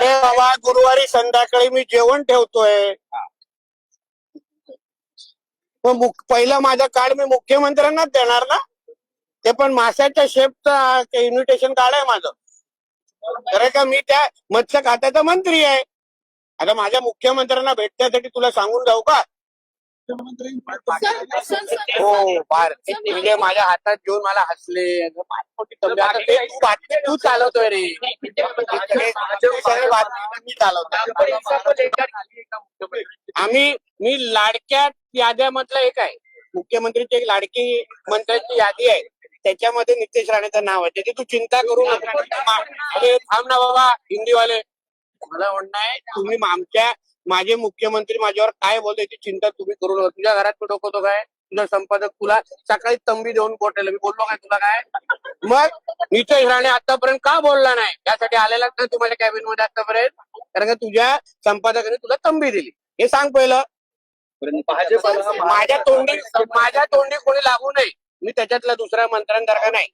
अरे बाबा गुरुवारी संध्याकाळी मी जेवण ठेवतोय. मग पहिलं माझं कार्ड मी मुख्यमंत्र्यांनाच देणार ना? ते पण माशाच्या शेफचं इन्व्हिटेशन कार्ड आहे माझं. खरं का? मी त्या मत्स्य खात्याचा मंत्री आहे. आता माझ्या मुख्यमंत्र्यांना भेटण्यासाठी तुला सांगून जाऊ का? हो फार. म्हणजे माझ्या हातात घेऊन मला हसले. तू चालवतोय रे. मी आम्ही मी लाडक्या याद्यामधलं एक आहे. मुख्यमंत्रीची एक लाडकी मंत्र्यांची यादी आहे. त्याच्यामध्ये नितेश राणेचं नाव आहे. त्याची तू चिंता करू नको. अरे थांब ना बाबा हिंदीवाले. मला म्हणणं आहे तुम्ही आमच्या माझे मुख्यमंत्री माझ्यावर काय बोलतो याची चिंता तुम्ही करू नका. तुझ्या घरात मी डोकवतो काय? तुझा संपादक तुला सकाळी तंबी देऊन पोटेल मी बोललो काय तुला काय? मग नितेश राणे आतापर्यंत का बोलला नाही? त्यासाठी आलेलाच नाही तुम्हाला कॅबिनमध्ये आतापर्यंत? कारण का तुझ्या संपादकाने तुला तंबी दिली. हे सांग पहिलं. माझ्या तोंडी माझ्या तोंडी कोणी लागू नये. मी त्याच्यातला दुसऱ्या मंत्र्यांसारखा नाही?